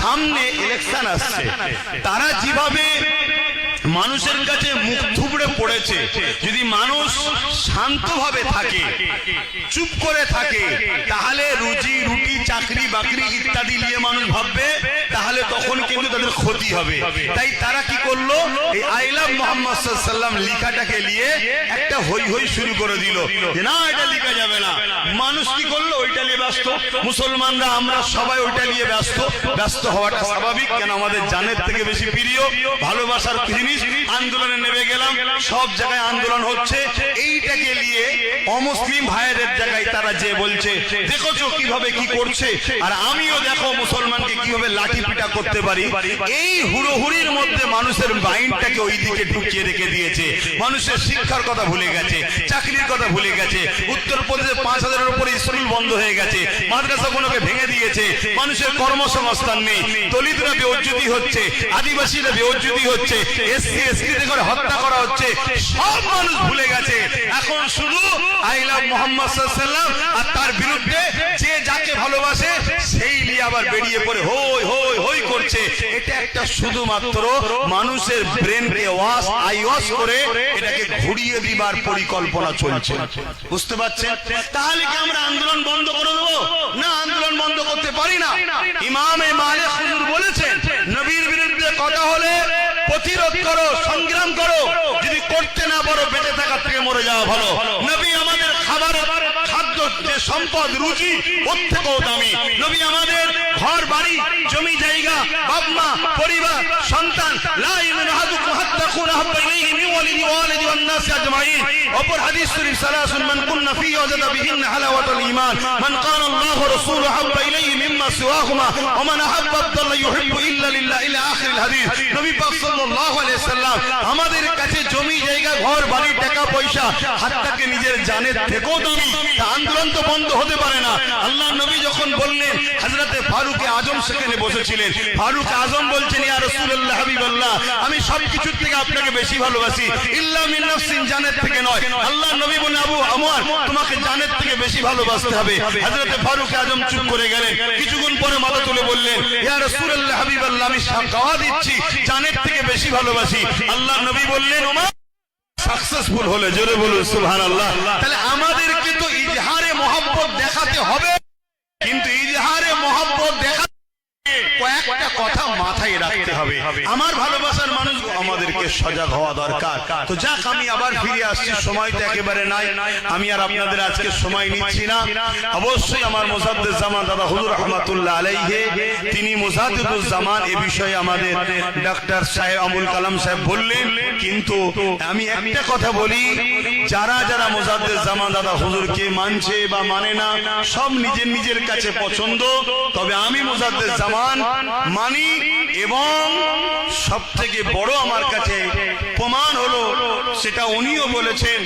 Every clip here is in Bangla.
সামনে ইলেকশন আসছে। তারা যেভাবে মানুষের কাছে মুখ থুবড়ে পড়েছে, যদি মানুষ শান্তভাবে থাকে, চুপ করে থাকে, তাহলে রুজি, রুটি, চাকরি, বাকরি ইত্যাদি নিয়ে মানুষ ভাববে, তাহলে তখন কিন্তু তাদের ক্ষতি হবে। তাই তারা কি করল? এই আই লাভ মোহাম্মদ সাল্লাম লিখাটাকে নিয়ে একটা হই হই শুরু করে দিল যে, না, এটা লিখা যাবে না। মানুষ কি করল? ওইটা নিয়ে ব্যস্ত। মুসলমানরা, আমরা সবাই ওইটা নিয়ে ব্যস্ত। ব্যস্ত হওয়াটা স্বাভাবিক, কেন আমাদের জানের থেকে বেশি প্রিয়, ভালোবাসার জিনিস, আন্দোলনে নেমে গেলাম, সব জায়গায় আন্দোলন হচ্ছে। এইটাকে নিয়ে অমুসলিম ভাইয়েদের জায়গায় তারা যে বলছে, দেখোছো কীভাবে কি করছে? আর আমিও দেখো মুসলমানকে কীভাবে লাঠি পিটা করতে পারি, এই হুড়োহুড়ির মধ্যে মানুষের মাইন্ডটাকে ওই দিকে ঢুকিয়ে রেখে দিয়েছে। মানুষের শিক্ষার কথা ভুলে গেছে, চাকরির কথা ভুলে গেছে, উত্তরপ্রদেশে পাঁচ হাজারের উপরে স্কুল বন্ধ হয়ে গেছে মাদ্রাসাগুলোকে ভেঙে দিয়েছে, মানুষের কর্মসংস্থান নেই, দলিতরা বেউজ্জুতি হচ্ছে, আদিবাসীরা বেউজ্জুতি হচ্ছে, এসসি এসটি করে হত্যা করা হচ্ছে, সব মানুষ ভুলে গেছে। এখন শুধু আই লাভ মোহাম্মদ সাল্লাম আর তার বিরুদ্ধে যে যাকে ভালোবাসে, সেই নিয়ে আবার বেরিয়ে পড়ে, হই হই হই করছে এটা একটা শুধুমাত্র মানুষের ব্রেনকে ওয়াশ, আই ওয়াশ করে এটাকে ঘুরিয়ে দিবার পরিকল্পনা চলছে। বুঝতে পারছেন? তাহলে কি আমরা আন্দোলন বন্ধ করে দেবো? না, আন্দোলন বন্ধ করতে পারি না। ইমামে মালে হুজুর বলেছেন, নবীর বিরুদ্ধে কথা হলে প্রতিরোধ করো, সংগ্রাম করো। যদি করতে না পারো, বেঁচে থাকার থেকে মরে যাওয়া ভালো। নবী আমাদের খাবার খাদ্য যে সম্পদ রুচি ওর থেকেও দামি নবী আমাদের ঘর, বাড়ি, জমি, জায়গা বাপ মা পরিবার, সন্তান। অপর হাদিস শরীফ, সালাসুন মান কুননা ফি ওয়াজাদা বিহিন হালাওয়াতুল নবী পাক সাল্লাল্লাহু আলাইহি সাল্লাম আমাদের কাছে জমি জায়গা ঘর বাড়ি টাকা পয়সা হাত্তাকে নিজের জানের থেকেও দামি। আন্দোলন তো বন্ধ হতে পারে না। আল্লাহ নবী যখন বললেন, হযরতে ফারুক আজম সেখানে বসেছিলেন। ফারুক আজম বলছেন, ইয়া রাসূলুল্লাহ, হাবিবাল্লাহ, আমি সব কিছুর থেকে আপনাকে বেশি ভালোবাসি। ইল্লা মিন নাফসিন, জানের থেকে নয়। আল্লাহ নবী বলেন আবু আমার, তোমাকে জানের থেকে বেশি ভালোবাসতে হবে। হযরতে ফারুক আজম চুপ করে গেলেন। কিছুক্ষণ পরে মাথা তুলে বললেন, ইয়া রাসূলুল্লাহ, হাবিবাল্লাহ, আমি দিচ্ছি, জানের থেকে বেশি ভালোবাসি। আল্লাহ নবী বললেন, ওমর সাকসেসফুল হলে জোরে বলুন সুবহানাল্লাহ। তাহলে আমাদেরকে তো ইজহারে মোহাব্বত দেখাতে হবে। কিন্তু ইজহারে মোহাব্বত দেখা তিনি এ বিষয়ে আমাদের ডাক্তার সাহেব আবুল কালাম সাহেব বললেন, কিন্তু আমি একটা কথা বলি, যারা যারা মোজাদ্দের জামান দাদা হুজুরকে মানছে বা মানে না, সব নিজের নিজের কাছে পছন্দ, তবে আমি মোজাদ্দের জামান মানি এবং সব থেকে বড় আমার কাছে প্রমাণ হলো, সেটা উনিও বলেছেন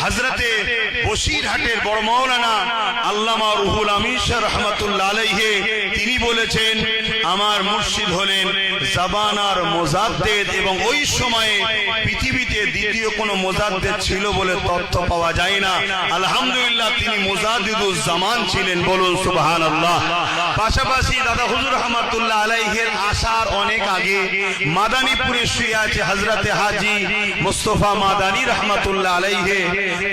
হাজরাতে বসিরহাটের বড় মৌলানা আল্লামা রুহুল আমিশা রহমতুল্লাহ আলহে তিনি বলেছেন আমার মুর্শিদ হলেন জাবানার মোজাদ্দেদ এবং ওই সময়ে পৃথিবীতে দ্বিতীয় কোনো মোজাদ্দেদ ছিল বলে তথ্য পাওয়া যায় না। আলহামদুলিল্লাহ তিনি মোজাদ্দিদুল জামান ছিলেন বলুন সুবহান আল্লাহ পাশাপাশি দাদা হুজুর রহমতুল্লাহ আলাইহের আসার অনেক আগে মাদানীপুরে শুয়ে আছে হজরতে হাজি মুস্তফা মাদানী রহমতুল্লাহ আলাইহে।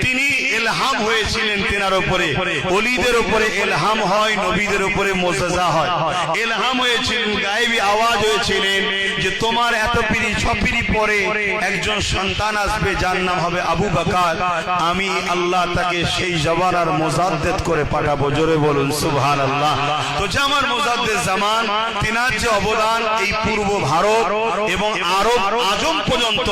তিনি এলহাম হয়েছিলেন তেনার উপরে। অলিদের উপরে এলহাম হয়, নবীদের উপরে মোজাজা হয়। এলহাম হয়েছিলেন, গায়েবী আওয়াজ হয়েছিলেন যে তোমার এত পিড়ি ছ পিড়ি পরে একজন সন্তান আসবে, যার নাম হবে আবু বাকার। আমি আল্লাহ তাকে সেই জবানার মোজাদ্দেদ করে পাঠাবো। জোরে বলুন সুবহান আল্লাহ তো যে আমার মোজাদ্দেদ জামান, তিনার যে অবদান এই পূর্ব ভারত এবং আরব আজম পর্যন্ত,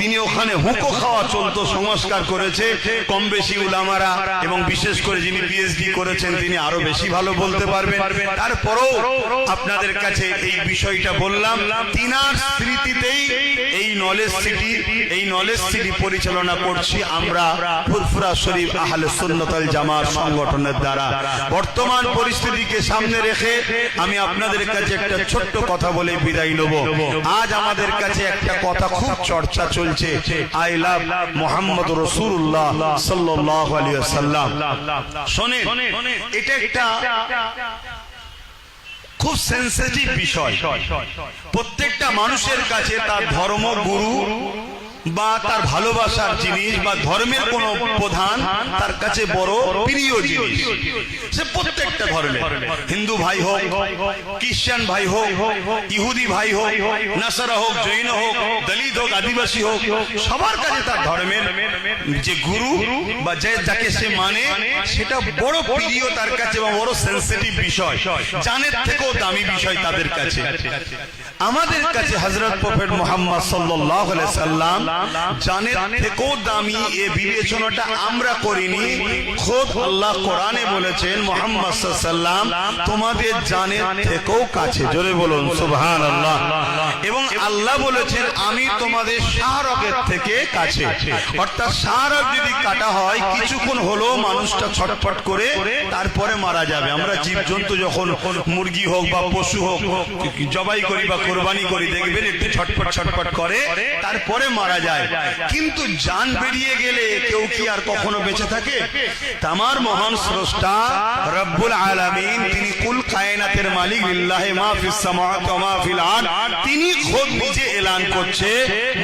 তিনি ওখানে হুঁকো খাওয়া চলতো, সংস্কার করেছে কম বেশি উলামারা এবং বিশেষ করে যিনি পিএইচডি করেছেন, তিনি আরও বেশি ভালো বলতে পারবেন। তারপরেও আপনাদের কাছে এই বিষয়টা বললাম। তিনার স্মৃতিতেই এই নলেজ সিটি এই নলেজ সিটি পরিচালনা করছি আমরা ফুরফুরা শরীফ আহলে সুন্নতাল জামাত সংগঠনের দ্বারা। বর্তমান পরিস্থিতিকে সামনে রেখে আমি আপনাদের কাছে একটা ছোট্ট কথা বলে বিদায় নেব। আজ আমাদের কাছে একটা কথা খুব চর্চা চলছে। আই লাভ মোহাম্মদ রসুল্লাহ সাল্লাহ আলিয়া সাল্লাম শোনেন এটা একটা খুব সেন্সিটিভ বিষয়। প্রত্যেকটা মানুষের কাছে তার ধর্ম গুরু বা তার ভালোবাসার জিনিস বা ধর্মের কোন প্রধান তার কাছে বড় প্রিয় জিনিস। সে প্রত্যেকটা ধর্মের। হিন্দু ভাই হোক, খ্রিস্টান ভাই হোক, ইহুদি ভাই হোক, নাসারা হোক, জৈন হোক, দলিত হোক, আদিবাসী হোক, সবার কাছে তার ধর্মের যে গুরু বা যে যাকে সে মানে সেটা বড় প্রিয় তার কাছে এবং বড় সেন্সিটিভ বিষয়। জানের থেকেও দামি বিষয় তাদের কাছে। আমাদের কাছে হজরত প্রফেট মোহাম্মদ সাল্লাহ সাল্লাম থেকেও দামি এ বিবেচনাটা আমরা করিনি। খোদ আল্লাহ কোরআনে বলেছেন, মোহাম্মদ সাল্লাম তোমাদের থেকেও কাছে। জোরে বলুন সুবহান আল্লাহ এবং আল্লাহ বলেছেন, আমি তোমাদের শাহরকের থেকে কাছে। অর্থাৎ শাহরক যদি কাটা হয়, কিছুক্ষণ হলো মানুষটা ছটফট করে তারপরে মারা যাবে। আমরা জীবজন্তু যখন মুরগি হোক বা পশু হোক, জবাই করি বা কোরবানি করি, দেখবেন একটু ছটফট ছটফট করে, তারপরে মারা যায়। কিন্তু জান বেরিয়ে গেলে কেউ কি আর কখনো বেঁচে থাকে? তামার মহান স্রষ্টা রব্বুল আলামিন, তিনি কুল কায়নাতের মালিক, লিল্লাহি তিনি খোদ নিজে এলান করছে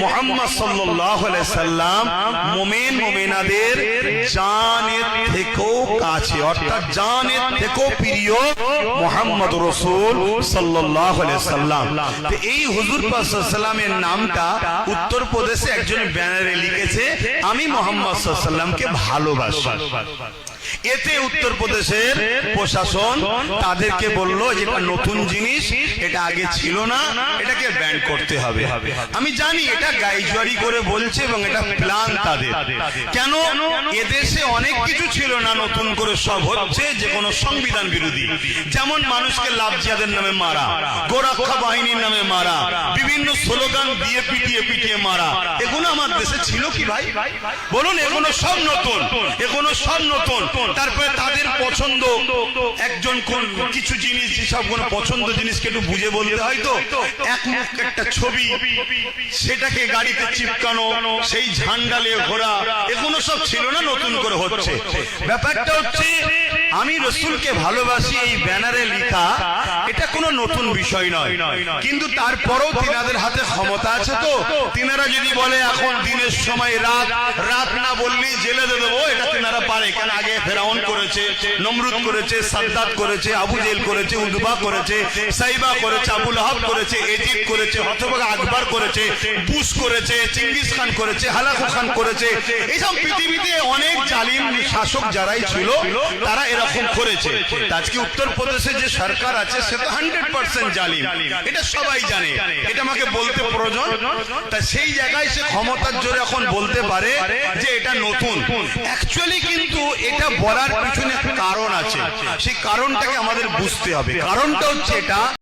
মুহাম্মদ সাল্লাল্লাহু সাল্লাম, মুমিন, মুমিনাদের জানের থেকেও কাছে, অর্থাৎ জানের থেকেও প্রিয় মুহাম্মদ রাসূল আলাইহি সাল্লাম। এই হুজুর পাক সাল্লামের নামটা উত্তরপ্রদেশে একজন ব্যানারে লিখেছে আমি মোহাম্মদ সাল্লামকে ভালোবাসি। এতে উত্তরপ্রদেশের প্রশাসন তাদেরকে বলল যেটা নতুন জিনিস, এটা আগে ছিল না, এটাকে ব্যান করতে হবে। আমি জানি এটা গাইজুয়ারি করে বলছে এবং এটা প্ল্যান তাদের। কেন? এদেশে অনেক কিছু ছিল না নতুন করে সব হচ্ছে যে কোনো সংবিধান বিরোধী। যেমন মানুষকে লাভজিয়াদের নামে মারা, গোরক্ষা বাহিনীর নামে মারা, বিভিন্ন স্লোগান দিয়ে পিটিয়ে পিটিয়ে মারা। এগুলো আমার দেশে ছিল কি ভাই? বলুন, এগুলো সব নতুন, এগুলো সব নতুন। তারপরে তাদের পছন্দ। একজন কোন কিছু জিনিস, যেসব কোন পছন্দ জিনিসকে একটু বুঝে বলতে হয় তো? এক মুখ একটা ছবি, সেটাকে গাড়িতে চিপকানো, সেই ঝান্ডালে ঘোরা, এগুলো সব ছিল না নতুন করে হচ্ছে। ব্যাপারটা হচ্ছে, আমি রসুলকে ভালোবাসি এই ব্যানারে লেখা কোনো নতুন বিষয় নয়। কিন্তু তারপরেও তিনাদের হাতে ক্ষমতা আছে তো। তিনারা যদি বলে, এখন দিনের সময় রাত রাত না বললেই জেলে দেবো। এটা তিনারা পারে। কেন? আগে ফেরাউন করেছে, নমরুদ করেছে, সাদ্দাত করেছে, আবু জেল করেছে উদ্বা করেছে, সাইবা করেছে, আবুল হাব করেছে এজিদ করেছে হতবাগা আকবর করেছে, বুশ করেছে চিঙ্গিস খান করেছে, হালাকু খান করেছে। এইসব পৃথিবীতে অনেক জালিম শাসক যারাই ছিল, তারা এরকম করেছে। আজকে উত্তরপ্রদেশে যে সরকার আছে, সে তো হান্ড্রেড পার্সেন্ট জালিম। এটা সবাই জানে। এটা আমাকে বলতে প্রয়োজন। তা সেই জায়গায় সে ক্ষমতার জোরে এখন বলতে পারে যে এটা নতুন। অ্যাকচুয়ালি কিন্তু এটা বলার পিছনে কারণ আছে। সেই কারণটাকে আমাদের বুঝতে হবে। কারণটা হচ্ছে এটা